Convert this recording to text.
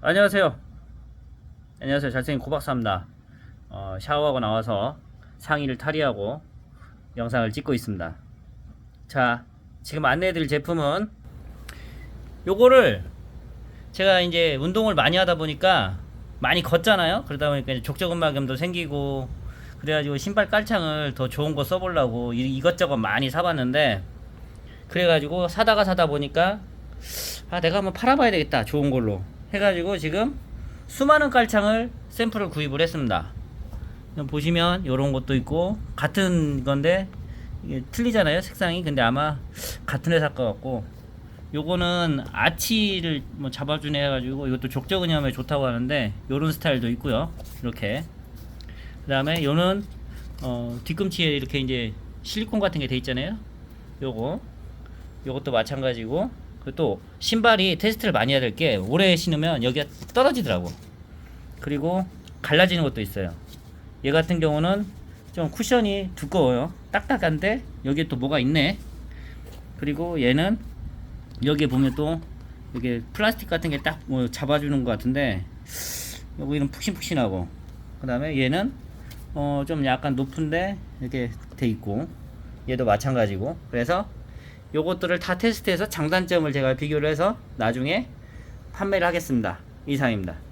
안녕하세요. 안녕하세요. 잘생긴 고박사입니다. 어, 샤워하고 나와서 상의를 탈의하고 영상을 찍고 있습니다. 자, 지금 안내해드릴 제품은 요거를 제가 이제 운동을 많이 하다 보니까 많이 걷잖아요. 그러다 보니까 족저근막염도 생기고 그래가지고 신발 깔창을 더 좋은 거 써보려고 이- 이것저것 많이 사봤는데 그래가지고 사다가 사다 보니까 아 내가 한번 팔아봐야 되겠다 좋은 걸로 해가지고 지금 수많은 깔창을 샘플을 구입을 했습니다. 보시면 이런 것도 있고 같은 건데 틀리잖아요 색상이. 근데 아마 같은 회사 거 같고. 요거는 아치를 뭐 잡아주네 해가지고 이것도 족저근염에 좋다고 하는데 요런 스타일도 있고요 이렇게. 그 다음에 요는 어, 뒤꿈치에 이렇게 이제 실리콘 같은 게 돼 있잖아요. 요거. 요것도 마찬가지고 그리고 또 신발이 테스트를 많이 해야 될 게 오래 신으면 여기가 떨어지더라고. 그리고 갈라지는 것도 있어요. 얘 같은 경우는 좀 쿠션이 두꺼워요. 딱딱한데 여기에 또 뭐가 있네. 그리고 얘는 여기에 보면 또 이게 플라스틱 같은 게 딱 뭐 잡아주는 것 같은데 여기는 푹신푹신하고. 그 다음에 얘는 어 좀 약간 높은데 이렇게 돼 있고 얘도 마찬가지고. 그래서 요것들을 다 테스트해서 장단점을 제가 비교를 해서 나중에 판매를 하겠습니다. 이상입니다